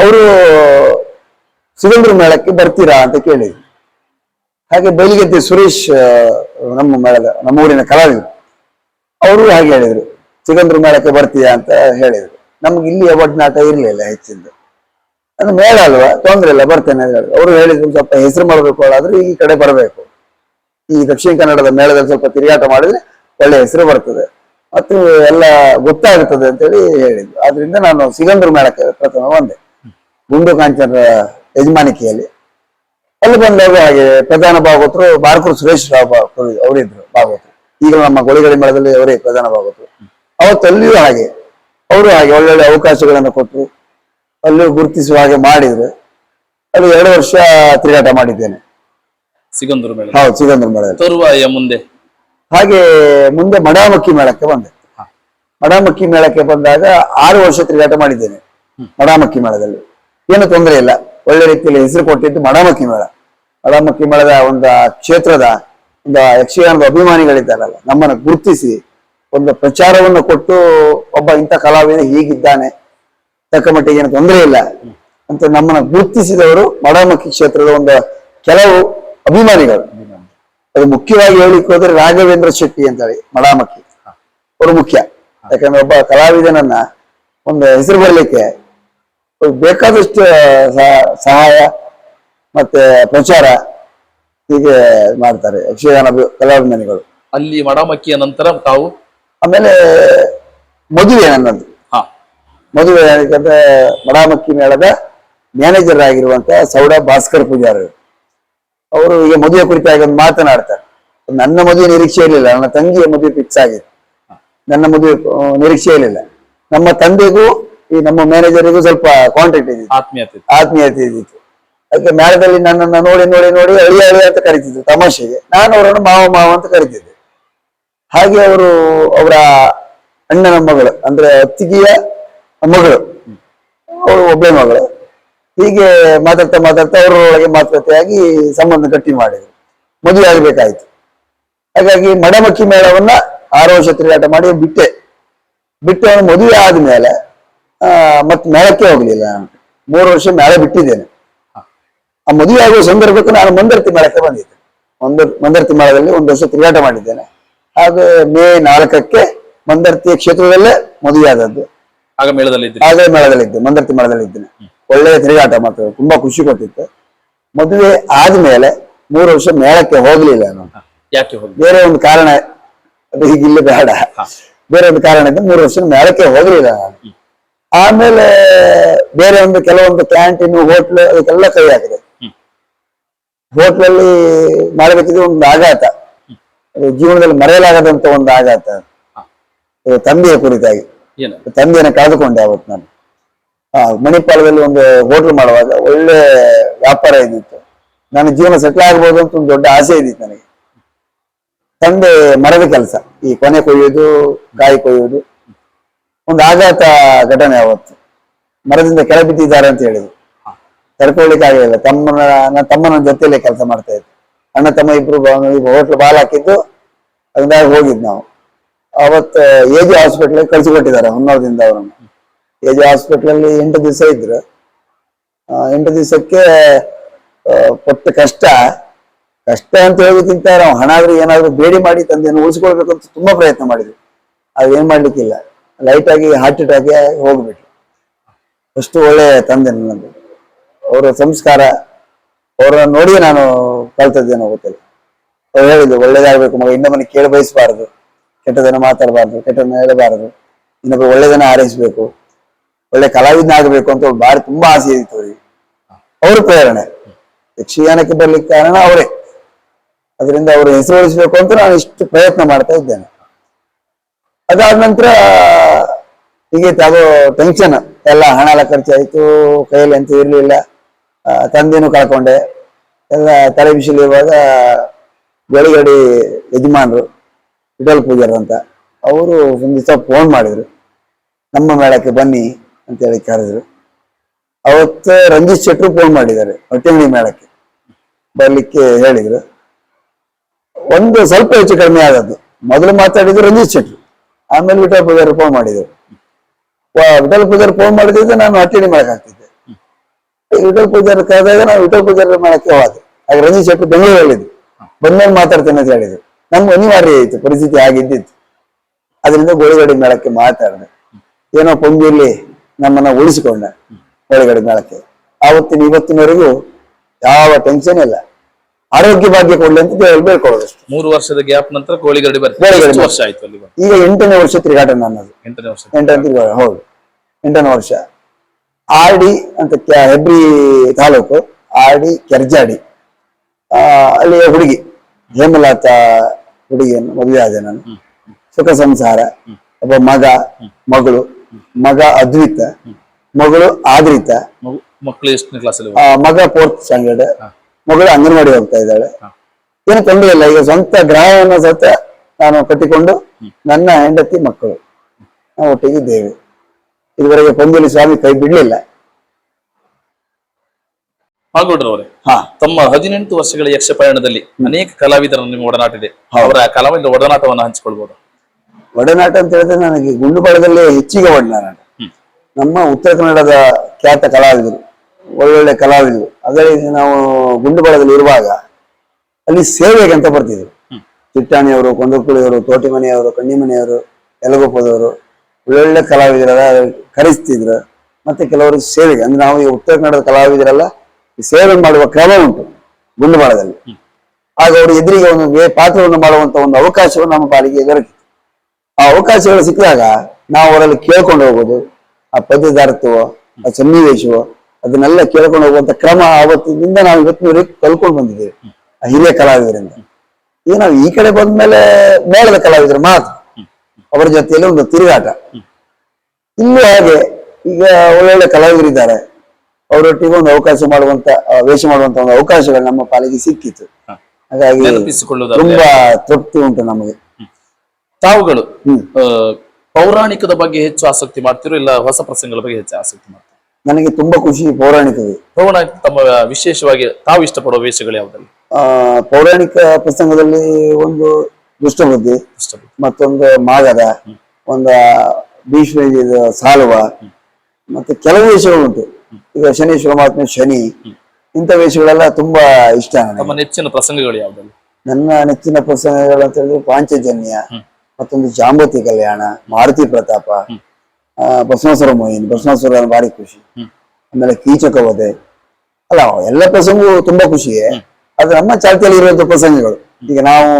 Speaker 1: ಅವರು ಸುಗಂಧ್ರ ಮೇಳಕ್ಕೆ ಬರ್ತೀರಾ ಅಂತ ಕೇಳಿದ್ರು. ಹಾಗೆ ಬೈಲಿಗೆದ್ದೆ ಸುರೇಶ್ ನಮ್ಮ ಮೇಳದ ನಮ್ಮ ಊರಿನ ಕಲಾವಿದರು. ಅವರು ಹಾಗೆ ಹೇಳಿದ್ರು ಸಿಗಂದ್ರ ಮೇಳಕ್ಕೆ ಬರ್ತೀಯಾ ಅಂತ ಹೇಳಿದ್ರು. ನಮ್ಗೆ ಇಲ್ಲಿ ಒಡನಾಟ ಇರ್ಲಿಲ್ಲ ಹೆಚ್ಚಿಂದು. ಅದು ಮೇಳ ಅಲ್ವಾ? ತೊಂದ್ರೆ ಇಲ್ಲ, ಬರ್ತೇನೆ ಅವರು ಹೇಳಿದ್ರು ಸ್ವಲ್ಪ ಹೆಸರು ಮಾಡಬೇಕು ಆದ್ರೆ ಈ ಕಡೆ ಬರಬೇಕು. ಈ ದಕ್ಷಿಣ ಕನ್ನಡದ ಮೇಳದಲ್ಲಿ ಸ್ವಲ್ಪ ತಿರುಗಾಟ ಮಾಡಿದ್ರೆ ಒಳ್ಳೆ ಹೆಸರು ಬರ್ತದೆ. ಮತ್ತು ಎಲ್ಲ ಗೊತ್ತಾಗುತ್ತದೆ ಅಂತೇಳಿ ಹೇಳಿದ್ರು. ಆದ್ರಿಂದ ನಾನು ಸಿಗಂದ್ರ ಮೇಳಕ್ಕೆ ಪ್ರಥಮ ಬಂದೆ. ಗುಂಡು ಕಾಂಚನರ ಯಜಮಾನಿಕೆಯಲ್ಲಿ. ಅಲ್ಲಿ ಬಂದಾಗ ಹಾಗೆ ಪ್ರಧಾನ ಭಾಗವತರು ಬಾರ್ಕೂರು ಸುರೇಶ್ ರಾವ್ ಅವರಿದ್ರು ಭಾಗವತರು. ಈಗ ನಮ್ಮ ಗೋಳಿಗಡಿ ಮೇಳದಲ್ಲಿ ಅವರೇ ಪ್ರಧಾನ ಭಾಗವತರು. ಅವತ್ತಲ್ಲಿಯೂ ಹಾಗೆ. ಅವರು ಹಾಗೆ ಒಳ್ಳೊಳ್ಳೆ ಅವಕಾಶಗಳನ್ನು ಕೊಟ್ಟರು. ಅಲ್ಲೂ ಗುರುತಿಸುವ ಹಾಗೆ ಮಾಡಿದ್ರು. ಅಲ್ಲಿ ಎರಡು ವರ್ಷ ತಿರುಗಾಟ ಮಾಡಿದ್ದೇನೆ.
Speaker 2: ಸಿಗಂದೂರು ಮೇಳ
Speaker 1: ಹೌದು ಸಿಗಂದ್ರ ಮೇಳದಲ್ಲಿ.
Speaker 2: ತರುವಾಯ ಮುಂದೆ.
Speaker 1: ಹಾಗೆ ಮುಂದೆ ಮಡಾಮಕ್ಕಿ ಮೇಳಕ್ಕೆ ಬಂದೆ. ಮಡಾಮಕ್ಕಿ ಮೇಳಕ್ಕೆ ಬಂದಾಗ ಆರು ವರ್ಷ ತಿರುಗಾಟ ಮಾಡಿದ್ದೇನೆ. ಮಡಾಮಕ್ಕಿ ಮೇಳದಲ್ಲಿ. ಏನು ತೊಂದರೆ ಇಲ್ಲ. ಒಳ್ಳೆ ರೀತಿಯಲ್ಲಿ ಹೆಸರು ಕೊಟ್ಟಿದ್ದು ಮಡಾಮಕ್ಕಿ ಮೇಳ. ಮಡಾಮಕ್ಕಿ ಮೇಳದ ಒಂದು ಕ್ಷೇತ್ರದ ಒಂದು ಯಕ್ಷಗಾನದ ಅಭಿಮಾನಿಗಳಿದ್ದಾರಲ್ಲ ನಮ್ಮನ್ನು ಗುರುತಿಸಿ ಒಂದು ಪ್ರಚಾರವನ್ನು ಕೊಟ್ಟು ಒಬ್ಬ ಇಂಥ ಕಲಾವಿದ ಹೀಗಿದ್ದಾನೆ, ತಕ್ಕ ಮಟ್ಟಿಗೆ ಏನು ತೊಂದರೆ ಇಲ್ಲ ಅಂತ ನಮ್ಮನ್ನು ಗುರುತಿಸಿದವರು ಮಡಮಕ್ಕಿ ಕ್ಷೇತ್ರದ ಒಂದು ಕೆಲವು ಅಭಿಮಾನಿಗಳು. ಅದು ಮುಖ್ಯವಾಗಿ ಹೇಳಿಕ್ಕೆ ಹೋದ್ರೆ ರಾಘವೇಂದ್ರ ಶೆಟ್ಟಿ ಅಂತ ಹೇಳಿ ಮಡಾಮಕ್ಕಿ. ಅವರು ಮುಖ್ಯ. ಯಾಕಂದ್ರೆ ಒಬ್ಬ ಕಲಾವಿದನನ್ನ ಒಂದು ಹೆಸರು ಬರಲಿಕ್ಕೆ ಬೇಕಾದಷ್ಟು ಸಹ- ಸಹಾಯ ಮತ್ತೆ ಪ್ರಚಾರ ಹೀಗೆ ಮಾಡ್ತಾರೆ ಯಕ್ಷಗಾನ ಕಲಾಭಿಮಾನಿಗಳು.
Speaker 2: ಅಲ್ಲಿ ಮಡಾಮಕ್ಕಿಯ ನಂತರ ತಾವು
Speaker 1: ಆಮೇಲೆ ಮದುವೆ ನನ್ನದು
Speaker 2: ಹಾ.
Speaker 1: ಮದುವೆ ಯಾಕಂದ್ರೆ ಮಡಾಮಕ್ಕಿ ಮೇಳದ ಮ್ಯಾನೇಜರ್ ಆಗಿರುವಂತ ಸೌಡ ಭಾಸ್ಕರ್ ಪೂಜಾರಿ ಅವರು ಈಗ ಮದುವೆ ಕುರಿತಾಗಿ ಒಂದು ಮಾತನಾಡ್ತಾರೆ. ನನ್ನ ಮದುವೆ ನಿರೀಕ್ಷೆ ಇರಲಿಲ್ಲ ನನ್ನ ತಂಗಿಯ ಮದುವೆ ಫಿಕ್ಸ್ ಆಗಿತ್ತು ನನ್ನ ಮದುವೆ ನಿರೀಕ್ಷೆ ಇರಲಿಲ್ಲ. ನಮ್ಮ ತಂದೆಗೂ ಈ ನಮ್ಮ ಮ್ಯಾನೇಜರಿಗೂ ಸ್ವಲ್ಪ ಕಾಂಟ್ಯಾಕ್ಟ್ ಇದ್ದಿತ್ತು.
Speaker 2: ಆತ್ಮೀಯತೆ
Speaker 1: ಆತ್ಮೀಯತೆ ಇದ್ದಿತ್ತು. ಅದಕ್ಕೆ ಮೇಳದಲ್ಲಿ ನನ್ನನ್ನು ನೋಡಿ ನೋಡಿ ನೋಡಿ ಅಳಿಯ ಅಳಿಯ ಅಂತ ಕರಿತಿದ್ರು ತಮಾಷೆಗೆ. ನಾನು ಅವರನ್ನು ಮಾವ ಮಾವ ಅಂತ ಕರಿತಿದ್ದೆ ಹಾಗೆ ಅವರು ಅವರ ಅಣ್ಣನ ಮಗಳು ಅಂದ್ರೆ ಅತ್ತಿಗೆಯ ಮಗಳು ಅವರು ಒಬ್ಬಳೆ ಮಗಳು. ಹೀಗೆ ಮಾತಾಡ್ತಾ ಮಾತಾಡ್ತಾ ಅವರೊಳಗೆ ಮಾತುಕತೆಯಾಗಿ ಸಂಬಂಧ ಗಟ್ಟಿ ಮಾಡಿದ್ರು. ಮದುವೆ ಆಗಬೇಕಾಯ್ತು. ಹಾಗಾಗಿ ಮಡಮಕ್ಕಿ ಮೇಳವನ್ನ ಆರು ವರ್ಷ ತಿರುಗಾಟ ಮಾಡಿ ಬಿಟ್ಟೆ. ಬಿಟ್ಟು ಅವನು ಮದುವೆ ಆದ್ಮೇಲೆ ಆ, ಮತ್ತೆ ಮೇಳಕ್ಕೆ ಹೋಗ್ಲಿಲ್ಲ ನಾನು. ಮೂರು ವರ್ಷ ಮೇಳ ಬಿಟ್ಟಿದ್ದೇನೆ. ಆ ಮದುವೆ ಆಗುವ ಸಂದರ್ಭಕ್ಕೂ ನಾನು ಮಂದರ್ತಿ ಮೇಳಕ್ಕೆ ಬಂದಿದ್ದೆ. ಒಂದು ಮಂದರ್ತಿ ಮೇಳದಲ್ಲಿ ಒಂದು ವರ್ಷ ತಿರುಗಾಟ ಮಾಡಿದ್ದೇನೆ. ಹಾಗೆ ಮೇ ನಾಲ್ಕಕ್ಕೆ ಮಂದರ್ತಿಯ ಕ್ಷೇತ್ರದಲ್ಲೇ ಮದುವೆಯಾದದ್ದು.
Speaker 2: ಆಗ ಮೇಳದಲ್ಲಿ ಆಗ
Speaker 1: ಹಾಗೆ ಮೇಳದಲ್ಲಿದ್ದೆ ಮಂದರ್ತಿ ಮೇಳದಲ್ಲಿ ಇದ್ದೇನೆ ಒಳ್ಳೆಯ ತಿರುಗಾಟ ಮಾತ್ರ ತುಂಬಾ ಖುಷಿ ಕೊಟ್ಟಿತ್ತು. ಮದುವೆ ಆದ್ಮೇಲೆ ಮೂರು ವರ್ಷ ಮೇಳಕ್ಕೆ ಹೋಗ್ಲಿಲ್ಲ ನಾನು.
Speaker 2: ಯಾಕೆ ಹೋಗಿ
Speaker 1: ಬೇರೆ ಒಂದು ಕಾರಣ ಅದು ಹೀಗಿಲ್ಲ ಬೇಡ. ಬೇರೆ ಒಂದು ಕಾರಣ ಇದ್ದು ಮೂರು ವರ್ಷ ಮೇಳಕ್ಕೆ ಹೋಗ್ಲಿಲ್ಲ ನಾನು. ಆಮೇಲೆ ಬೇರೆ ಒಂದು ಕೆಲವೊಂದು ಕ್ಯಾಂಟೀನ್ ಹೋಟ್ಲು ಅದಕ್ಕೆಲ್ಲ ಕೈ ಹಾಕಿದೆ. ಹೋಟ್ಲಲ್ಲಿ ಮಾಡಬೇಕಿದ್ರೆ ಒಂದು ಆಘಾತ. ಅದು ಜೀವನದಲ್ಲಿ ಮರೆಯಲಾಗದಂತ ಒಂದು ಆಘಾತ. ತಂದೆಯ ಕುರಿತಾಗಿ. ತಂದೆಯನ್ನು ಕಳೆದುಕೊಂಡೆ ಅವತ್ತು ನಾನು. ಆ ಮಣಿಪಾಲದಲ್ಲಿ ಒಂದು ಹೋಟ್ಲ್ ಮಾಡುವಾಗ ಒಳ್ಳೆ ವ್ಯಾಪಾರ ಇದ್ದಿತ್ತು. ನನ್ನ ಜೀವನ ಸೆಟ್ಲ್ ಆಗ್ಬೋದು ಅಂತ ಒಂದು ದೊಡ್ಡ ಆಸೆ ಇದ್ದಿತ್ತು ನನಗೆ. ತಂದೆ ಮರದ ಕೆಲಸ. ಈ ಕೊನೆ ಕೊಯ್ಯೋದು ಕಾಯಿ ಕೊಯ್ಯೋದು. ಒಂದು ಆಘಾತ ಘಟನೆ ಅವತ್ತು. ಮರದಿಂದ ಕೆಳ ಬಿದ್ದಿದ್ದಾರೆ ಅಂತ ಹೇಳಿದ್ರು. ತಡ್ಕೊಳ್ಲಿಕ್ಕೆ ಆಗಲಿಲ್ಲ ತಮ್ಮನ ನನ್ನ ತಮ್ಮನ ಜೊತೆಯಲ್ಲೇ ಕೆಲಸ ಮಾಡ್ತಾ ಇದ್ದೆ. ಅಣ್ಣ ತಮ್ಮ ಇಬ್ರು ಹೋಟ್ಲ್ ಬಾಲ್ ಹಾಕಿದ್ದು ಅದರಿಂದ ಹೋಗಿದ್ ನಾವು. ಅವತ್ತು ಎ ಜಿ ಹಾಸ್ಪಿಟ್ಲ್ ಕಳಿಸಿಕೊಟ್ಟಿದ್ದಾರೆ ಹೊನ್ನೂರದಿಂದ ಅವರನ್ನು. ಎ ಜಿ ಹಾಸ್ಪಿಟ್ಲಲ್ಲಿ ಎಂಟು ದಿವಸ ಇದ್ರು. ಎಂಟು ದಿವಸಕ್ಕೆ ಪಟ್ಟು ಕಷ್ಟ. ಕಷ್ಟ ಅಂತ ಹೇಳೋದಕ್ಕಿಂತ ನಾವು ಹಣ ಆದ್ರೂ ಏನಾದ್ರೂ ಬೇಡಿ ಮಾಡಿ ತಂದೆಯನ್ನು ಉಳಿಸ್ಕೊಳ್ಬೇಕು ಅಂತ ತುಂಬಾ ಪ್ರಯತ್ನ ಮಾಡಿದ್ವಿ. ಅದು ಏನ್ ಮಾಡ್ಲಿಕ್ಕಿಲ್ಲ. ಲೈಟ್ ಆಗಿ ಹಾರ್ಟ್ ಅಟ್ಯಾಕ್ ಹೋಗ್ಬಿಟ್ರು. ಅಷ್ಟು ಒಳ್ಳೆ ತಂದೆ ನನ್ನದು. ಅವರ ಸಂಸ್ಕಾರ. ಅವರನ್ನ ನೋಡಿ ನಾನು ಕಲ್ತದ್ದೇನೋ ಗೊತ್ತಿಲ್ಲ. ಅವ್ರು ಹೇಳಿದ್ರು, ಒಳ್ಳೇದಾಗಬೇಕು ಮಗ ಇನ್ನೊಬ್ಬನ ಕೇಳಿ ಬಯಸಬಾರದು. ಕೆಟ್ಟದನ್ನ ಮಾತಾಡಬಾರ್ದು ಕೆಟ್ಟದನ್ನ ಹೇಳಬಾರದು. ಇನ್ನೊಬ್ಬ ಒಳ್ಳೇದನ್ನ ಆರೈಸಬೇಕು. ಒಳ್ಳೆ ಕಲಾವಿದನ ಆಗಬೇಕು ಅಂತ ಬಾರಿ ತುಂಬಾ ಆಸೆ ಇತ್ತು ಅವರಿಗೆ. ಅವರು ಪ್ರೇರಣೆ. ಯಕ್ಷಗಾನಕ್ಕೆ ಬರ್ಲಿಕ್ಕೆ ಕಾರಣ ಅವರೇ. ಅದರಿಂದ ಅವರು ಹೆಸರು ಉಳಿಸ್ಬೇಕು ಅಂತ ನಾನು ಇಷ್ಟು ಪ್ರಯತ್ನ ಮಾಡ್ತಾ ಇದ್ದೇನೆ. ಅದಾದ ನಂತರ, ಹೀಗೆ ಅದು ಟೆನ್ಷನ್ ಎಲ್ಲ ಹಣ ಎಲ್ಲ ಖರ್ಚಾಯ್ತು, ಕೈಯಲ್ಲಿ ಅಂತ ಇರ್ಲಿಲ್ಲ. ತಂದೆನೂ ಕಳ್ಕೊಂಡೆ. ಎಲ್ಲ ತಲೆ ಬಿಸಿಲು ಇರುವಾಗ ಬೆಳಗಡೆ ಯಜಮಾನರು ವಿಠಲ್ ಪೂಜಾರ್ ಅಂತ ಅವರು ಒಂದು ದಿವಸ ಫೋನ್ ಮಾಡಿದ್ರು. ನಮ್ಮ ಮೇಳಕ್ಕೆ ಬನ್ನಿ ಅಂತೇಳಿ ಕರೆದ್ರು. ಅವತ್ತು ರಂಜಿತ್ ಶೆಟ್ರು ಫೋನ್ ಮಾಡಿದ್ದಾರೆ ಹೊಟ್ಟೆಂಗಡಿ ಮೇಳಕ್ಕೆ ಬರಲಿಕ್ಕೆ ಹೇಳಿದ್ರು. ಒಂದು ಸ್ವಲ್ಪ ಹೆಚ್ಚು ಕಡಿಮೆ ಆದದ್ದು. ಮೊದಲು ಮಾತಾಡಿದ್ರು ರಂಜಿತ್ ಶೆಟ್ರು. ಆಮೇಲೆ ವಿಠಲ್ ಪೂಜಾರ್ ಫೋನ್ ಮಾಡಿದ್ರು. ವಿಠಲ್ ಪೂಜಾರ್ ಫೋನ್ ಮಾಡಿದ್ರೆ ನಾನು ಹಟ್ಟಿಣಿ ಮೇಳಕ್ಕೆ ವಿಠಲ್ ಪೂಜಾರ ಕರೆದಾಗ ನಾವು ವಿಠಲ್ ಪೂಜಾರ ಮಾಡಕ್ಕೆ ಹೋದೆ ಆಗ ರಂಜಿತ್ ಬೆಂಗಳೂರು ಹೇಳಿದ್ರು ಬಂದ್ಮೇಲೆ ಮಾತಾಡ್ತೇನೆ ಅಂತ ಹೇಳಿದ್ರು. ನಮ್ಗೆ ಅನಿವಾರ್ಯ ಆಯ್ತು ಪರಿಸ್ಥಿತಿ ಆಗಿದ್ದಿತ್ತು. ಅದರಿಂದ ಗೋಳಿಗಡೆ ಮೇಳಕ್ಕೆ ಮಾತಾಡಿದೆ. ಏನೋ ಪೊಂಗಿಯಲ್ಲಿ ನಮ್ಮನ್ನ ಉಳಿಸಿಕೊಂಡ ಗೋಳಿಗಡೆ ಮೇಳಕ್ಕೆ. ಆವತ್ತಿನ ಇವತ್ತಿನವರೆಗೂ ಯಾವ ಟೆನ್ಷನ್ ಇಲ್ಲ. ಆರೋಗ್ಯ ಭಾಗ್ಯ ಕೊಡ್ಲಿ ಅಂತ ದೇವರು ಬೇಡ್ಕೊಳ್ಳೋದು
Speaker 2: ಮೂರು ವರ್ಷದ ಗ್ಯಾಪ್ ನಂತರ ಕೋಳಿಗಡಿ ಬರ್ತದೆ. ವರ್ಷ ಆಯ್ತು
Speaker 1: ಈಗ ಎಂಟನೇ ವರ್ಷ ತಿರುಗಾಟ ನನ್ನದು.
Speaker 2: ಎಂಟನೇ ವರ್ಷ
Speaker 1: ಎಂಟನೇ ತಿರುಗಾಟ ಹೌದು. ಎಂಟನೇ ವರ್ಷ. ಆರ್ಡಿ ಅಂತ ಹೆಬ್ರಿ ತಾಲೂಕು ಆರ್ಡಿ ಕೆರ್ಜಾಡಿ. ಆ, ಅಲ್ಲಿಯ ಹುಡುಗಿ ಹೇಮಲತಾ ಹುಡುಗಿಯನ್ನು ಮದುವೆ ಆದೆ ನಾನು. ಸುಖ ಸಂಸಾರ ಒಬ್ಬ ಮಗ ಮಗಳು ಮಗ ಅದ್ವಿತ ಮಗಳು ಆದ್ರಿತ.
Speaker 2: ಮಕ್ಕಳು ಎಷ್ಟನೇ ಕ್ಲಾಸಲ್ಲಿ
Speaker 1: ಮಗ ಫೋರ್ತ್ ಸ್ಟ್ಯಾಂಡರ್ಡ್ ಮಗಳು ಅಂಗನವಾಡಿ ಹೋಗ್ತಾ ಇದ್ದಾಳೆ. ಏನು ತೊಂದರೆ ಇಲ್ಲ ಈಗ ಸ್ವಂತ ಗ್ರಹವನ್ನು ಸತ ನಾನು ಕಟ್ಟಿಕೊಂಡು ನನ್ನ ಹೆಂಡತಿ ಮಕ್ಕಳು. ನಾವು ಒಟ್ಟಿಗಿದ್ದೇವೆ ಇದುವರೆಗೆ ಪೊಂಗುಲಿ ಸ್ವಾಮಿ ಕೈ ಬಿಡ್ಲಿಲ್ಲ. ಹಾ.
Speaker 2: ತಮ್ಮ ಹದಿನೆಂಟು ವರ್ಷಗಳ ಯಕ್ಷ ಪಯಣದಲ್ಲಿ ಅನೇಕ ಕಲಾವಿದರನ್ನು ನಿಮ್ಮ ಒಡನಾಟ ಇದೆ ಅವರ ಕಲಾವಿದ ಒಡನಾಟವನ್ನು ಹಂಚಿಕೊಳ್ಬಹುದು
Speaker 1: ಒಡನಾಟ ಅಂತ ಹೇಳಿದ್ರೆ ನನಗೆ ಗುಂಡುಪಾಳದಲ್ಲಿ ಹೆಚ್ಚಿಗೆ ಒಡನಾಟ ನಮ್ಮ ಉತ್ತರ ಕನ್ನಡದ ಖ್ಯಾತ ಕಲಾವಿದರು ಒಳ್ಳೊಳ್ಳೆ ಕಲಾವಿದರು. ಅದರಲ್ಲಿ ನಾವು ಗುಂಡುಪಾಳದಲ್ಲಿ ಇರುವಾಗ ಅಲ್ಲಿ ಸೇವೆಗೆ ಅಂತ ಬರ್ತಿದ್ರು. ಚಿಟ್ಟಾಣಿಯವರು ಕೊಂಡಕುಳಿಯವರು ತೋಟಿಮನೆಯವರು ಕಣ್ಣಿಮನೆಯವರು ಯಲಗೋಪದವರು ಒಳ್ಳೊಳ್ಳೆ ಕಲಾವಿದರೆಲ್ಲ ಕರೆಸ್ತಿದ್ರು ಮತ್ತೆ ಕೆಲವರು ಸೇವೆಗೆ, ಅಂದ್ರೆ ನಾವು ಈ ಉತ್ತರ ಕನ್ನಡದ ಕಲಾವಿದರೆಲ್ಲ ಸೇವೆ ಮಾಡುವ ಕ್ರಮ ಉಂಟು ಗುಂಡುಮಾಳದಲ್ಲಿ ಆಗ ಅವರು ಎದುರಿಗೆ ಒಂದು ಪಾತ್ರವನ್ನು ಮಾಡುವಂತ ಒಂದು ಅವಕಾಶವನ್ನು ನಮ್ಮ ಪಾಲಿಗೆ ದೊರಕಿತು. ಆ ಅವಕಾಶಗಳು ಸಿಕ್ಕಿದಾಗ ನಾವು ಅವರಲ್ಲಿ ಕೇಳ್ಕೊಂಡು ಹೋಗೋದು, ಆ ಪದ್ಯದಾರ್ಥವೋ ಆ ಸನ್ನಿವೇಶವೋ, ಅದನ್ನೆಲ್ಲ ಕೇಳ್ಕೊಂಡು ಹೋಗುವಂತ ಕ್ರಮ ಆವತ್ತಿನಿಂದ ನಾವು ಇವತ್ತಿನವರೆಗೆ ಕಲ್ಕೊಂಡು ಬಂದಿದ್ದೇವೆ, ಆ ಹಿರಿಯ ಕಲಾವಿದರಿಂದ. ಈಗ ನಾವು ಈ ಕಡೆ ಬಂದ್ಮೇಲೆ ಮೇಳದ ಕಲಾವಿದರು ಮಾತ್ರ. ಅವರ ಜೊತೆಯಲ್ಲಿ ಒಂದು ತಿರುಗಾಟ. ಇಲ್ಲೂ ಹಾಗೆ ಈಗ ಒಳ್ಳೊಳ್ಳೆ ಕಲಾವಿದರಿದ್ದಾರೆ. ಅವರೊಟ್ಟಿಗೆ ಒಂದು ಅವಕಾಶ ಮಾಡುವಂತ ವೇಷ ಮಾಡುವಂತ ಒಂದು ಅವಕಾಶಗಳು ನಮ್ಮ ಪಾಲಿಗೆ ಸಿಕ್ಕಿತ್ತು. ಹಾಗಾಗಿ ತುಂಬಾ ತೃಪ್ತಿ ಉಂಟು ನಮಗೆ.
Speaker 2: ತಾವುಗಳು ಪೌರಾಣಿಕದ ಬಗ್ಗೆ ಹೆಚ್ಚು ಆಸಕ್ತಿ ಮಾಡ್ತಿರೋ ಇಲ್ಲ ಹೊಸ ಪ್ರಸಂಗಗಳ ಬಗ್ಗೆ ಹೆಚ್ಚು ಆಸಕ್ತಿ ಮಾಡ್ತೀರಾ?
Speaker 1: ನನಗೆ ತುಂಬಾ ಖುಷಿ ಪೌರಾಣಿಕವೇ.
Speaker 2: ಪೌರಾಣಿಕ ತಮ್ಮ ವಿಶೇಷವಾಗಿ ತಾವು ಇಷ್ಟಪಡುವ ವೇಷಗಳು ಯಾವುದಲ್ಲಿ?
Speaker 1: ಪೌರಾಣಿಕ ಪ್ರಸಂಗದಲ್ಲಿ ಒಂದು ದುಷ್ಟಬುದ್ಧಿ ಮತ್ತೊಂದು ಮಾಗದ ಒಂದು ಭೀಷ್ಮ ಸಾಲುವ ಮತ್ತೆ ಕೆಲವು ವೇಷಗಳು ಉಂಟು ಈಗ ಶನಿ ಶಿವಮಾತ್ಮ ಶನಿ ಇಂಥ ವೇಷಗಳೆಲ್ಲ ತುಂಬಾ ಇಷ್ಟ
Speaker 2: ನೆಚ್ಚಿನ ಪ್ರಸಂಗಗಳು ಯಾವ್ದು
Speaker 1: ನನ್ನ ನೆಚ್ಚಿನ ಪ್ರಸಂಗಗಳು ಅಂತ ಹೇಳಿದ್ರೆ ಪಾಂಚಜನ್ಯ ಮತ್ತೊಂದು ಜಾಂಬತಿ ಕಲ್ಯಾಣ ಮಾರುತಿ ಪ್ರತಾಪ ಬಸವೇಶ್ವರ ಮೋಹಿನಿ ಬಸವೇಶ್ವರ ಭಾರಿ ಖುಷಿ. ಆಮೇಲೆ ಕೀಚಕ ವಧೆ. ಅಲ್ಲ ಎಲ್ಲ ಪ್ರಸಂಗವು ತುಂಬಾ ಖುಷಿಯೇ. ಅದು ನಮ್ಮ ಚಾಲ್ತಿಯಲ್ಲಿ ಇರುವಂತ ಪ್ರಸಂಗಗಳು. ಈಗ ನಾವು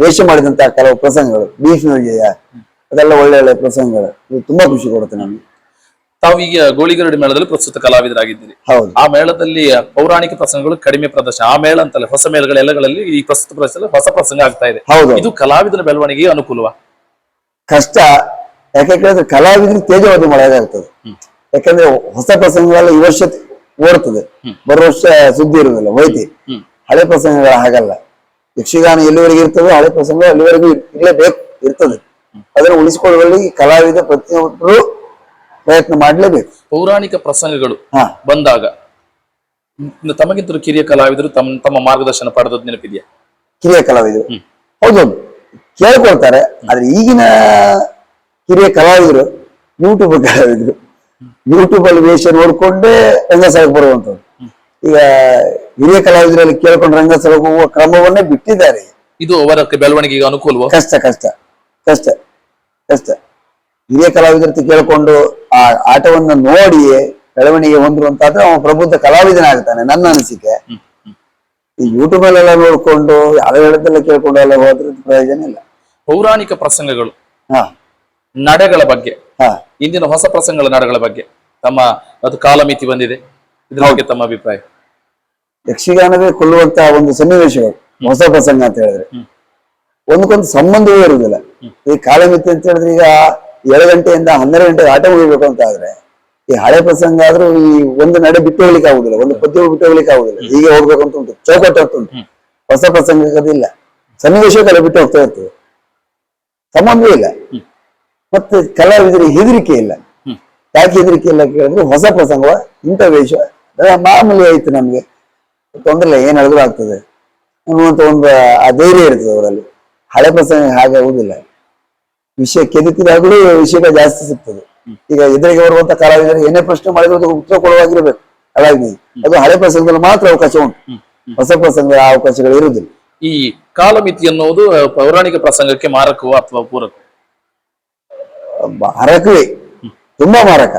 Speaker 1: ವೇಷ ಮಾಡಿದಂತ ಕೆಲವು ಪ್ರಸಂಗಗಳು ಭೀಷ್ಮ ವಿಜಯ ಅದೆಲ್ಲ ಒಳ್ಳೆ ಒಳ್ಳೆ ಪ್ರಸಂಗಗಳು. ಇದು ತುಂಬಾ ಖುಷಿ ಕೊಡುತ್ತೆ ತಾವು
Speaker 2: ಈಗ ಗೋಳಿಗರಡಿ ಮೇಳದಲ್ಲಿ ಪ್ರಸ್ತುತ ಕಲಾವಿದರಾಗಿದ್ದೀರಿ.
Speaker 1: ಹೌದು.
Speaker 2: ಆ ಮೇಳದಲ್ಲಿ ಪೌರಾಣಿಕ ಪ್ರಸಂಗಗಳು ಕಡಿಮೆ ಪ್ರದರ್ಶನ. ಆ ಮೇಳ ಅಂತಲ್ಲ ಹೊಸ ಮೇಳಗಳ ಎಲ್ಲಗಳಲ್ಲಿ ಈ ಪ್ರಸ್ತುತ ಪ್ರದರ್ಶನ ಹೊಸ ಪ್ರಸಂಗ ಆಗ್ತಾ ಇದೆ.
Speaker 1: ಹೌದು.
Speaker 2: ಇದು ಕಲಾವಿದರ ಬೆಳವಣಿಗೆಗೆ ಅನುಕೂಲವಾ?
Speaker 1: ಕಷ್ಟ. ಯಾಕೆ ಕೇಳಿದ್ರೆ ಕಲಾವಿದರಿಗೆ ತೇಜವಾದ ಆಗ್ತದೆ. ಯಾಕಂದ್ರೆ ಹೊಸ ಪ್ರಸಂಗಗಳೆಲ್ಲ ಈ ವರ್ಷ ಓಡ್ತದೆ. ಬರೋ ವರ್ಷ ಸುದ್ದಿ ಇರುವುದಿಲ್ಲ ಹೋಯ್ತಿ. ಹಳೆ ಪ್ರಸಂಗಗಳ ಹಾಗಲ್ಲ. ಯಕ್ಷಗಾನ ಎಲ್ಲಿವರೆಗೂ ಇರ್ತದೆ ಹಳೆ ಪ್ರಸಂಗ ಅಲ್ಲಿವರೆಗೂ ಇರಲೇಬೇಕು ಇರ್ತದೆ. ಅದನ್ನು ಉಳಿಸಿಕೊಳ್ಳುವಲ್ಲಿ ಕಲಾವಿದ ಪ್ರತಿಯೊಬ್ಬರು ಪ್ರಯತ್ನ ಮಾಡಲೇಬೇಕು.
Speaker 2: ಪೌರಾಣಿಕ ಪ್ರಸಂಗಗಳು ಬಂದಾಗ ತಮಗಿಂತಲೂ ಕಿರಿಯ ಕಲಾವಿದರು ತಮ್ಮ ತಮ್ಮ ಮಾರ್ಗದರ್ಶನ ಪಡೆದದ್ದು ನೆನಪಿದೆಯಾ?
Speaker 1: ಕಿರಿಯ ಕಲಾವಿದರು. ಹೌದೌದು. ಕೇಳ್ಕೊಳ್ತಾರೆ ಆದ್ರೆ ಈಗಿನ ಕಿರಿಯ ಕಲಾವಿದರು ಯೂಟ್ಯೂಬ್ ಕಲಾವಿದರು. ಯೂಟ್ಯೂಬ್ ಅಲ್ಲಿ ವೇಷ ನೋಡ್ಕೊಂಡೇ ರಂಗಸ್ಥಳಕ್ಕೆ ಬರುವಂತದ್ದು ಈಗ ಹಿರಿಯ ಕಲಾವಿದರಲ್ಲಿ ಕೇಳ್ಕೊಂಡು ರಂಗಸ್ಥಳಕ್ಕೆ ಹೋಗುವ ಕ್ರಮವನ್ನೇ ಬಿಟ್ಟಿದ್ದಾರೆ.
Speaker 2: ಇದು ಅವರ ಬೆಳವಣಿಗೆಗೆ ಅನುಕೂಲವ?
Speaker 1: ಕಷ್ಟ ಕಷ್ಟ ಕಷ್ಟ ಕಷ್ಟ. ಹಿರಿಯ ಕಲಾವಿದರ ಕೇಳಿಕೊಂಡು ಆ ಆಟವನ್ನ ನೋಡಿ ಬೆಳವಣಿಗೆ ಹೊಂದಿರುವಂತಾದ್ರೆ ಅವನು ಪ್ರಬುದ್ಧ ಕಲಾವಿದನಾಗ್ತಾನೆ ನನ್ನ ಅನಿಸಿಕೆ. ಈ ಯೂಟ್ಯೂಬ್ ಅಲ್ಲೆಲ್ಲ ನೋಡ್ಕೊಂಡು ಯಾವ ಹೇಳದೆಲ್ಲ ಕೇಳ್ಕೊಂಡು ಎಲ್ಲ ಹೋದ್ರೆ ಪ್ರಯೋಜನ ಇಲ್ಲ.
Speaker 2: ಪೌರಾಣಿಕ ಪ್ರಸಂಗಗಳು
Speaker 1: ಹಾ.
Speaker 2: ನಡೆಗಳ ಬಗ್ಗೆ
Speaker 1: ಹಾ.
Speaker 2: ಇಂದಿನ ಹೊಸ ಪ್ರಸಂಗಗಳ ನಡೆಗಳ ಬಗ್ಗೆ ತಮ್ಮ ಅದು ಕಾಲಮಿತಿ ಬಂದಿದೆ. ಇದ್ರ ಬಗ್ಗೆ ತಮ್ಮ ಅಭಿಪ್ರಾಯ?
Speaker 1: ಯಕ್ಷಗಾನವೇ ಕೊಲ್ಲುವಂತಹ ಒಂದು ಸನ್ನಿವೇಶಗಳು ಹೊಸ ಪ್ರಸಂಗ ಅಂತ ಹೇಳಿದ್ರೆ. ಒಂದಕ್ಕೊಂದು ಸಂಬಂಧವೇ ಇರುವುದಿಲ್ಲ. ಈ ಕಾಲಮಿತಿ ಅಂತ ಹೇಳಿದ್ರೆ ಈಗ ಏಳು ಗಂಟೆಯಿಂದ ಹನ್ನೆರಡು ಗಂಟೆಗೆ ಆಟ ಮುಗಿಬೇಕು ಅಂತ ಆದ್ರೆ ಈ ಹಳೆ ಪ್ರಸಂಗ ಆದ್ರೂ ಈ ಒಂದು ನಡೆ ಬಿಟ್ಟು ಹೋಗ್ಲಿಕ್ಕೆ ಆಗುದಿಲ್ಲ ಒಂದು ಪದ್ಯ ಬಿಟ್ಟು ಹೋಗ್ಲಿಕ್ಕೆ ಆಗುದಿಲ್ಲ. ಹೀಗೆ ಹೋಗ್ಬೇಕು ಅಂತ ಉಂಟು ಚೌಕಟ್ಟು ಅಂತ ಉಂಟು. ಹೊಸ ಸನ್ನಿವೇಶ ಕಡೆ ಬಿಟ್ಟು ಹೋಗ್ತಾ ಇರ್ತದೆ. ಸಂಬಂಧವೇ ಇಲ್ಲ. ಮತ್ತೆ ಕಲಾವಿದರಿಗೆ ಹೆದರಿಕೆ ಇಲ್ಲ. ಯಾಕೆ ಹೆದರಿಕೆ ಇಲ್ಲ ಕೇಳಿದ್ರೆ ಹೊಸ ಪ್ರಸಂಗವ ಇಂಥ ವೇಷ ಮಾಮೂಲಿ ಆಯ್ತು ನಮ್ಗೆ. ತೊಂದ್ರೆ ಇಲ್ಲ ಏನ್ ಹೇಳಿದ್ರು ಆಗ್ತದೆ? ಅನ್ನುವಂತ ಒಂದು ಆ ಧೈರ್ಯ ಇರ್ತದೆ ಅವರಲ್ಲಿ. ಹಳೆ ಪ್ರಸಂಗ ಹಾಗೆ ಆಗುದಿಲ್ಲ. ವಿಷಯ ಕೆದಕಿದಾಗಲೂ ವಿಷಯ ಜಾಸ್ತಿ ಸಿಗ್ತದೆ. ಈಗ ಎದುರಿಗೆ ಬರುವಂತ ಕಲಾವಿದರು ಏನೇ ಪ್ರಶ್ನೆ ಮಾಡಿದ್ರು ಅದಕ್ಕೆ ಉತ್ತರ ಕೊಡುವಾಗಿರ್ಬೇಕು. ಹಾಗಾಗಿ ಅದು ಹಳೆ ಪ್ರಸಂಗದಲ್ಲಿ ಮಾತ್ರ ಅವಕಾಶ ಉಂಟು. ಹೊಸ ಪ್ರಸಂಗದ ಅವಕಾಶಗಳು ಇರುವುದಿಲ್ಲ.
Speaker 2: ಈ ಕಾಲಮಿತಿ ಅನ್ನುವುದು ಪೌರಾಣಿಕ ಪ್ರಸಂಗಕ್ಕೆ ಮಾರಕವೋ ಅಥವಾ ಪೂರಕ
Speaker 1: ಮಾರಕವೇ. ತುಂಬಾ ಮಾರಕ.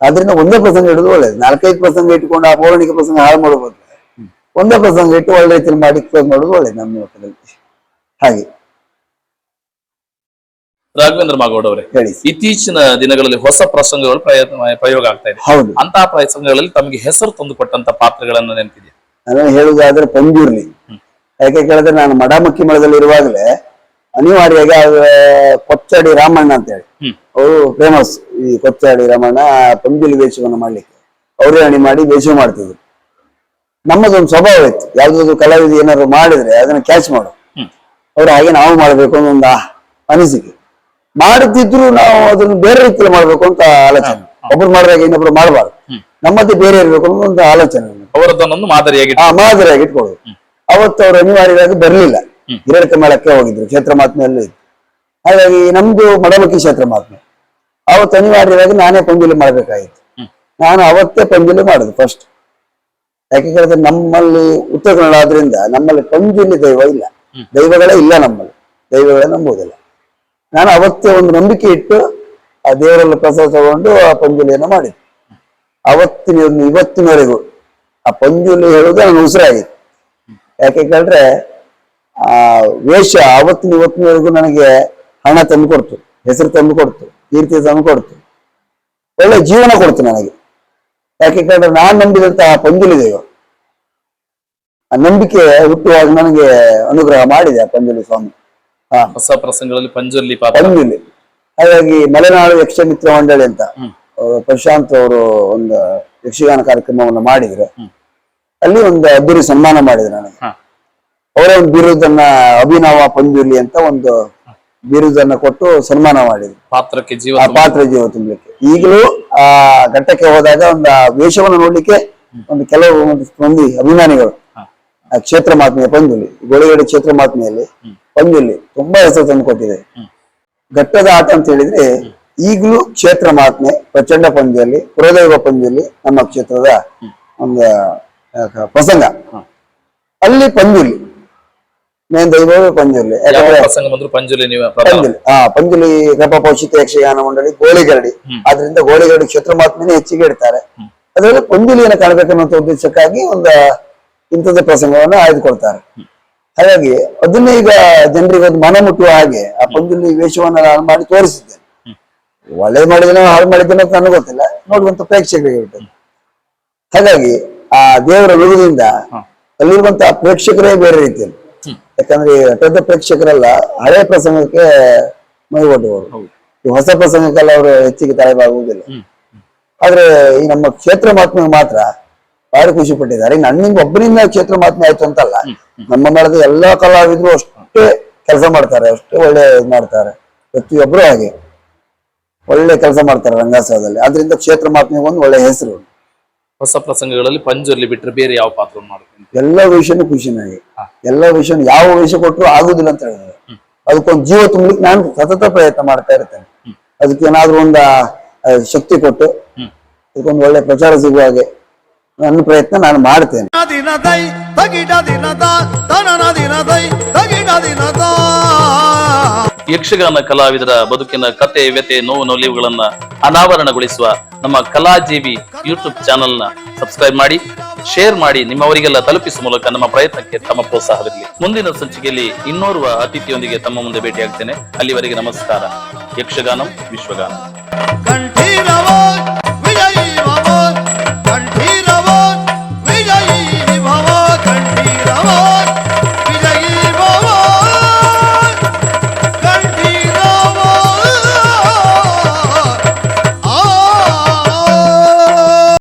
Speaker 1: ಆದ್ರಿಂದ ಒಂದೇ ಪ್ರಸಂಗ ಇಡುದು ಒಳ್ಳೇದು. ನಾಲ್ಕೈದು ಪ್ರಸಂಗ ಇಟ್ಕೊಂಡು ಆ ಪೌರಾಣಿಕ ಪ್ರಸಂಗ ಹಾಳು ಮಾಡಬಹುದು. ಒಂದೇ ಪ್ರಸಂಗ ಇಟ್ಟು ಒಳ್ಳೆ ರೀತಿಯಲ್ಲಿ ಮಾಡಿ ಕ್ಲೋಸ್ ಮಾಡೋದು ಒಳ್ಳೆ ನಮ್ಮ ಮಟ್ಟದಲ್ಲಿ. ಹಾಗೆ.
Speaker 2: ರಾಘವೇಂದ್ರ ಮಾಗೌಡ್ ಅವರೇ
Speaker 1: ಹೇಳಿ
Speaker 2: ಇತ್ತೀಚಿನ ದಿನಗಳಲ್ಲಿ ಹೊಸ ಪ್ರಸಂಗಗಳು ಪ್ರಯತ್ನ ಪ್ರಯೋಗ ಆಗ್ತಾ ಇದೆ.
Speaker 1: ಹೌದು.
Speaker 2: ಅಂತಹ ಪ್ರಸಂಗಗಳಲ್ಲಿ ತಮಗೆ ಹೆಸರು ತಂದುಕೊಟ್ಟಂತ ಪಾತ್ರಗಳನ್ನ ನೆನಪಿದೆ
Speaker 1: ನಾನು ಹೇಳುವುದಾದ್ರೆ ಪಂಜೂರ್ಲಿ. ಯಾಕೆ ಕೇಳಿದ್ರೆ ನಾನು ಮಡಮಕ್ಕಿ ಮಳದಲ್ಲಿ ಇರುವಾಗಲೇ ಅನಿವಾರ್ಯವಾಗಿ ಕೊಚ್ಚಾಡಿ ಕೊಚ್ಚಡಿ ರಾಮಣ್ಣ ಅಂತ ಹೇಳಿ. ಅವರು ಫೇಮಸ್ ಈ ಕೊಚ್ಚಾಡಿ ರಾಮಣ್ಣ ಪಂಜುಲಿ ವೇಷವನ್ನು ಮಾಡ್ಲಿಕ್ಕೆ. ಅವರೇ ಅಣಿ ಮಾಡಿ ವೇಷ ಮಾಡ್ತಿದ್ರು. ನಮ್ಮದೊಂದು ಸ್ವಭಾವ ಇತ್ತು. ಯಾವ್ದಾದ್ರು ಕಲಾವಿದ ಏನಾದ್ರು ಮಾಡಿದ್ರೆ ಅದನ್ನ ಕ್ಯಾಚ್ ಮಾಡು. ಅವ್ರು ಹಾಗೆ ನಾವು ಮಾಡ್ಬೇಕು ಅನ್ನೋ ಒಂದು ಅನಿಸಿಕೆ. ಮಾಡುತ್ತಿದ್ರು ನಾವು ಅದನ್ನು ಬೇರೆ ರೀತಿಯಲ್ಲಿ ಮಾಡ್ಬೇಕು ಅಂತ ಆಲೋಚನೆ. ಒಬ್ರು ಮಾಡಿದಾಗ ಇನ್ನೊಬ್ರು ಮಾಡಬಾರ್ದು. ನಮ್ಮದೇ ಬೇರೆ ಇರ್ಬೇಕು ಅನ್ನೋ ಒಂದು ಆಲೋಚನೆ.
Speaker 2: ಅವರದ್ದನ್ನೊಂದು ಮಾದರಿಯಾಗಿ
Speaker 1: ಆ ಮಾದರಿಯಾಗಿ ಇಟ್ಕೊಳ್ಳೋದು. ಅವತ್ತು ಅವ್ರು ಅನಿವಾರ್ಯವಾಗಿ ಬರಲಿಲ್ಲ. ಹಿರಡ್ಕ ಮೇಳಕ್ಕೆ ಹೋಗಿದ್ರು ಕ್ಷೇತ್ರ ಮಾತ್ಮೆಯಲ್ಲಿ ಹಾಗಾಗಿ ನಮ್ದು ಮಡಮಕ್ಕಿ ಕ್ಷೇತ್ರ ಮಾತ್ಮೆ. ಅವತ್ತು ಅನಿವಾರ್ಯವಾಗಿ ನಾನೇ ಪಂಜುಲಿ ಮಾಡ್ಬೇಕಾಗಿತ್ತು. ನಾನು ಅವತ್ತೇ ಪಂಜುಲಿ ಮಾಡುದು ಫಸ್ಟ್ ಯಾಕೆ ಕೇಳಿದ್ರೆ ನಮ್ಮಲ್ಲಿ ಉತ್ತರ ಕನ್ನಡ ಆದ್ರಿಂದ ನಮ್ಮಲ್ಲಿ ಪಂಜಿಯಲ್ಲಿ ದೈವ ಇಲ್ಲ. ದೈವಗಳೇ ಇಲ್ಲ ನಮ್ಮಲ್ಲಿ. ದೈವಗಳೇ ನಂಬುವುದಿಲ್ಲ. ನಾನು ಅವತ್ತೇ ಒಂದು ನಂಬಿಕೆ ಇಟ್ಟು ಆ ದೇವರಲ್ಲಿ ಪ್ರಸಾದ ತಗೊಂಡು ಆ ಪಂಜುಲಿಯನ್ನು ಮಾಡಿದೆ ಅವತ್ತಿನ ಇವತ್ತಿನವರೆಗೂ ಆ ಪಂಜುಲಿ ಹೇಳುವುದು ನನ್ನ ಉಸಿರಾಗಿತ್ತು ಯಾಕೆ ಕೇಳಿದ್ರೆ ಆ ವೇಷ ಅವತ್ತಿನ ಇವತ್ತಿನವರೆಗೂ ನನಗೆ ಹಣ ತಂದು ಕೊಡ್ತು ಹೆಸರು ತಂದು ಕೊಡ್ತು ಕೀರ್ತಿ ತಂದು ಕೊಡ್ತು ಒಳ್ಳೆ ಜೀವನ ಕೊಡ್ತು ನನಗೆ. ಯಾಕೆ ಕೇಳಿದ್ರೆ ನಾನು ನಂಬಿದಂತಹ ಪಂಜುಲಿ ದೇವ ಆ ನಂಬಿಕೆ ಹುಟ್ಟುವಾಗ ನನಗೆ ಅನುಗ್ರಹ ಮಾಡಿದೆ ಆ ಪಂಜುಲಿ ಸ್ವಾಮಿ. ಹಾ.
Speaker 2: ಹೊಸ ಪ್ರಸಂಗಗಳಲ್ಲಿ ಪಂಜುಲಿ
Speaker 1: ಪಂಜುಲಿ. ಹಾಗಾಗಿ ಮಲೆನಾಡು ಯಕ್ಷಮಿತ್ರ ಮಂಡಳಿ ಅಂತ ಪ್ರಶಾಂತ್ ಅವರು ಒಂದು ಯಕ್ಷಗಾನ ಕಾರ್ಯಕ್ರಮವನ್ನು ಮಾಡಿದ್ರು. ಅಲ್ಲಿ ಒಂದು ಅದ್ದೂರಿ ಸನ್ಮಾನ ಮಾಡಿದ್ರು ನನಗೆ. ಅವರ ಒಂದು ಬಿರುದನ್ನ ಅಭಿನವ ಪಂಜುಲಿ ಅಂತ ಒಂದು ಬಿರುದನ್ನ ಕೊಟ್ಟು ಸನ್ಮಾನ ಮಾಡಿದ್ರು.
Speaker 2: ಪಾತ್ರಕ್ಕೆ ಜೀವ
Speaker 1: ಆ ಪಾತ್ರ ಜೀವ ತುಂಬಲಿಕ್ಕೆ. ಈಗಲೂ ಆ ಘಟ್ಟಕ್ಕೆ ಹೋದಾಗ ಒಂದು ಆ ವೇಷವನ್ನು ನೋಡ್ಲಿಕ್ಕೆ ಒಂದು ಕೆಲವು ಒಂದು ಮಂದಿ ಅಭಿಮಾನಿಗಳು. ಆ ಕ್ಷೇತ್ರ ಮಾತ್ಮೆಯ ಪಂಜುಲಿ ಗೋಳಿಗಡೆ ಕ್ಷೇತ್ರ ಮಾತ್ಮೆಯಲ್ಲಿ ಪಂಜುಲಿ ತುಂಬಾ ಹೆಸರು ತಂದು ಕೊಟ್ಟಿದೆ. ಘಟ್ಟದ ಆಟ ಅಂತ ಹೇಳಿದ್ರೆ ಈಗಲೂ ಕ್ಷೇತ್ರ ಮಾತ್ಮೆ ಪ್ರಚಂಡ ಪಂದ್ಯದಲ್ಲಿ ಪುರದೈವ ಪಂದ್ಯದಲ್ಲಿ ನಮ್ಮ ಕ್ಷೇತ್ರದ ಒಂದು ಪ್ರಸಂಗ. ಅಲ್ಲಿ ಪಂಜುಲಿ ಮೇನ್ ದೈವವೇ ಪಂಜುಲಿ.
Speaker 2: ಯಾವ
Speaker 1: ಯಾಕಂದ್ರೆ
Speaker 2: ಪ್ರಸಂಗ ಬಂದ್ರು ಪಂಜುಲಿ ನೀವು.
Speaker 1: ಪಂಜುಲಿ. ಪಂಜುಲಿ ಗಪ ಪೋಷಿತ ಯಕ್ಷಗಾನ ಮಂಡಳಿ ಗೋಳಿಗರಡಿ. ಅದರಿಂದ ಗೋಳಿಗರಡಿ ಕ್ಷೇತ್ರ ಮಹಾತ್ಮೆನೇ ಹೆಚ್ಚಿಗೆ ಇಡ್ತಾರೆ. ಅದರಲ್ಲಿ ಪಂಜುಲಿಯನ್ನು ಕಾಣಬೇಕನ್ನುವಂತ ಉದ್ದೇಶಕ್ಕಾಗಿ ಒಂದು ಇಂಥದ್ದೇ ಪ್ರಸಂಗವನ್ನು ಆಯ್ದುಕೊಳ್ತಾರೆ. ಹಾಗಾಗಿ ಅದನ್ನೇ ಈಗ ಜನರಿಗೆ ಒಂದು ಮನ ಮುಟ್ಟುವ ಹಾಗೆ ಆ ಪಂಜುಲಿ ವೇಷವನ್ನ ನಾನು ಮಾಡಿ ತೋರಿಸಿದ್ದೇನೆ. ಒಳ್ಳೆ ಮಾಡಿದ್ದೇನೋ ಹಾಳು ಮಾಡಿದ್ದೇನೋ ಅಂತ ನನಗೆ ಗೊತ್ತಿಲ್ಲ. ನೋಡುವಂತ ಪ್ರೇಕ್ಷಕರಿಗೆ ಬಿಟ್ಟದ್ದು ಹಾಗಾಗಿ ಆ ದೇವರ ವಿಧದಿಂದ ಅಲ್ಲಿರುವಂತ ಪ್ರೇಕ್ಷಕರೇ ಬೇರೆ ರೀತಿಯಲ್ಲಿ. ಯಾಕಂದ್ರೆ ದೊಡ್ಡ ಪ್ರೇಕ್ಷಕರೆಲ್ಲ ಹಳೆ ಪ್ರಸಂಗಕ್ಕೆ ಮೈಗೊಡ್ಡುವರು ಈ ಹೊಸ ಪ್ರಸಂಗಕ್ಕೆಲ್ಲ ಅವರು ಹೆಚ್ಚಿಗೆ ತಲೆಬಾಗುವುದಿಲ್ಲ ಆದ್ರೆ ಈ ನಮ್ಮ ಕ್ಷೇತ್ರ ಮಾತ್ಮ ಮಾತ್ರ ಭಾರಿ ಖುಷಿ ಪಟ್ಟಿದ್ದಾರೆ. ನನ್ನಿಂದ ಒಬ್ಬರಿಂದ ಕ್ಷೇತ್ರ ಮಾತ್ಮೆ ಆಯ್ತು ಅಂತಲ್ಲ ನಮ್ಮ ಮಾಡಿದ ಎಲ್ಲಾ ಕಲಾವಿದ್ರು ಅಷ್ಟೇ ಕೆಲಸ ಮಾಡ್ತಾರೆ ಅಷ್ಟೇ ಒಳ್ಳೆ ಇದ್ ಮಾಡ್ತಾರೆ. ಪ್ರತಿಯೊಬ್ರು ಹಾಗೆ ಒಳ್ಳೆ ಕೆಲಸ ಮಾಡ್ತಾರೆ ರಂಗಾಸದಲ್ಲಿ ಅದರಿಂದ ಕ್ಷೇತ್ರ ಮಹಾತ್ಮೆಗೆ ಒಂದು ಒಳ್ಳೆ ಹೆಸರು
Speaker 2: ಹೊಸ ಪ್ರಸಂಗಗಳಲ್ಲಿ ಪಂಜುರ್ಲಿ ಬಿಟ್ರೆ ಬೇರೆ ಯಾವ ಪಾತ್ರ ಮಾಡ್ತೀನಿ
Speaker 1: ಎಲ್ಲ ವಿಷಯನೂ ಖುಷಿ ನನಗೆ ಎಲ್ಲ ವಿಷಯ ಯಾವ ವಿಷಯ ಕೊಟ್ಟರು ಆಗುದಿಲ್ಲ ಅಂತ ಹೇಳಿದ್ರೆ ಅದಕ್ಕೊಂದು ಜೀವ ತುಂಬಲಿಕ್ಕೆ ನಾನು ಸತತ ಪ್ರಯತ್ನ ಮಾಡ್ತಾ ಇರ್ತೇನೆ. ಅದಕ್ಕೆ ಏನಾದ್ರೂ ಒಂದು ಶಕ್ತಿ ಕೊಟ್ಟು ಅದಕ್ಕೊಂದು ಒಳ್ಳೆ ಪ್ರಚಾರ ಸಿಗುವ ಹಾಗೆ ನನ್ನ ಪ್ರಯತ್ನ ನಾನು ಮಾಡ್ತೇನೆ.
Speaker 2: ಯಕ್ಷಗಾನ ಕಲಾವಿದರ ಬದುಕಿನ ಕತೆ ವ್ಯತೆ ನೋವು ನೊಲಿವುಗಳನ್ನ ಅನಾವರಣಗೊಳಿಸುವ ನಮ್ಮ ಕಲಾಜೀವಿ ಯೂಟ್ಯೂಬ್ ಚಾನೆಲ್ನ ಸಬ್ಸ್ಕ್ರೈಬ್ ಮಾಡಿ, ಶೇರ್ ಮಾಡಿ, ನಿಮ್ಮವರಿಗೆಲ್ಲ ತಲುಪಿಸುವ ಮೂಲಕ ನಮ್ಮ ಪ್ರಯತ್ನಕ್ಕೆ ತಮ್ಮ ಪ್ರೋತ್ಸಾಹವಿರಲಿ. ಮುಂದಿನ ಸಂಚಿಕೆಯಲ್ಲಿ ಇನ್ನೋರ್ವ ಅತಿಥಿಯೊಂದಿಗೆ ತಮ್ಮ ಮುಂದೆ ಭೇಟಿಯಾಗ್ತೇನೆ. ಅಲ್ಲಿವರೆಗೆ ನಮಸ್ಕಾರ. ಯಕ್ಷಗಾನಂ, ವಿಶ್ವಗಾನ.
Speaker 4: ಕಂಠೀರವೋ